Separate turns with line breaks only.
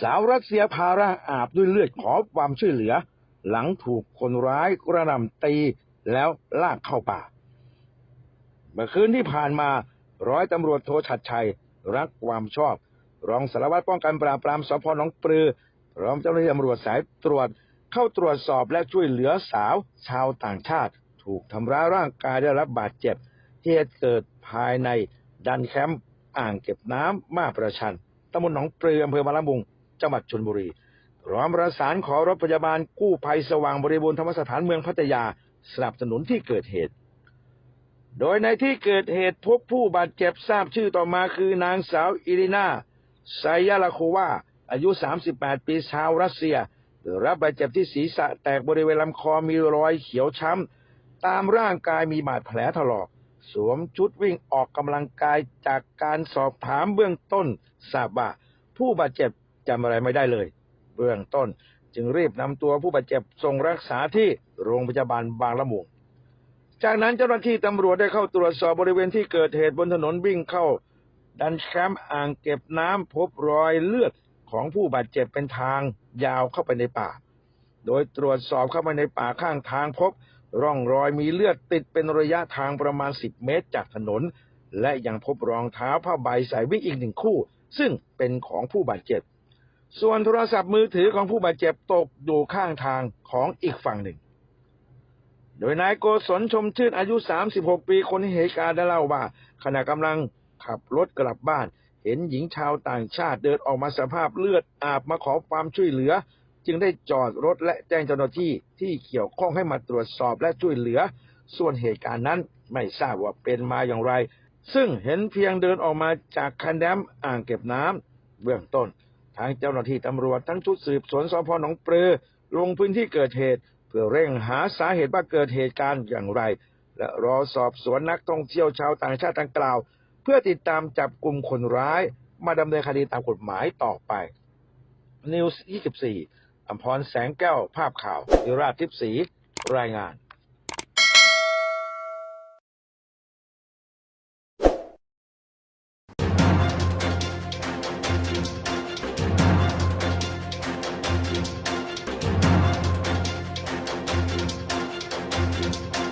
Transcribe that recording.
สาวรัสเซียพาร่างอาบด้วยเลือดขอความช่วยเหลือ หลังถูกคนร้ายกระหน่ำตีแล้วลากเข้าป่า เมื่อคืนที่ผ่านมาร้อยตำรวจโทชัดชัยรักความชอบ รองสารวัตรป้องกันปราบปรามสพหนองปลือพร้อมเจ้าหน้าที่ตำรวจสายตรวจเข้าตรวจสอบและช่วยเหลือสาวชาวต่างชาติ ถูกทำร้ายร่างกายได้รับบาดเจ็บเหตุเกิดภายในดันแคมป์อ่างเก็บน้ำมาประชันตำบลหนองปลืออำเภอบางละมุง จังหวัดชนบุรีพร้อมประสานขอรถพยาบาลกู้ภัยสว่างบริบูรณ์ธรรมสถานเมืองพัทยาสนับสนุนที่เกิดเหตุ โดยในที่เกิดเหตุพบผู้บาดเจ็บทราบชื่อต่อมาคือนางสาวอิรินาไซยาลาโควาอายุ 38 ปีชาวรัสเซียรับบาดเจ็บที่ศีรษะแตกบริเวณลำคอมีรอยเขียวช้ำ ตามร่างกายมีบาดแผลถลอก สวมชุดวิ่งออกกำลังกายจากการสอบถามเบื้องต้นทราบว่าผู้บาดเจ็บ จำอะไรไม่ได้เลย เบื้องต้นจึงรีบนำตัวผู้บาดเจ็บส่งรักษาที่โรงพยาบาลบางละมุง จากนั้นเจ้าหน้าที่ตำรวจได้เข้าตรวจสอบบริเวณที่เกิดเหตุบนถนนวิ่งเข้า ดันแคมป์อ่างเก็บน้ำพบรอยเลือดของผู้บาดเจ็บเป็นทางยาวเข้าไปในป่า โดยตรวจสอบเข้าไปในป่าข้างทางพบ ร่องรอยมีเลือดติดเป็นระยะทางประมาณ 10 เมตรจากถนน และยังพบรองเท้าผ้าใบใส่วิ่งอีกหนึ่งคู่ ซึ่งเป็นของผู้บาดเจ็บ ส่วนโทรศัพท์มือถือของผู้บาดเจ็บตกอยู่ข้างทางของอีกฝั่งหนึ่ง โดยนายโกศลชมชื่นอายุ 36 ปีคนที่เหตุการณ์ได้เล่าว่า ขณะกำลังขับรถกลับบ้าน เห็นหญิงชาวต่างชาติเดินออกมาสภาพเลือดอาบมาขอความช่วยเหลือ จึงได้จอดรถและแจ้งเจ้าหน้าที่ที่เกี่ยวข้องให้มาตรวจสอบและช่วยเหลือ ส่วนเหตุการณ์นั้นไม่ทราบว่าเป็นมาอย่างไร ซึ่งเห็นเพียงเดินออกมาจากคันแดมอ่างเก็บน้ำเบื้องต้น ทางเจ้าหน้าที่ตำรวจทั้งชุดสืบสวนสพหนองปลือ ลงพื้นที่เกิดเหตุ เพื่อเร่งหาสาเหตุว่าเกิดเหตุการณ์อย่างไร และรอสอบสวนนักท่องเที่ยวชาวต่างชาติดังกล่าว เพื่อติดตามจับกลุ่มคนร้าย มาดำเนินคดีตามกฎหมายต่อไปนิวส์24อัมพรแสงแก้วภาพข่าววิราชทิพย์ศรีรายงาน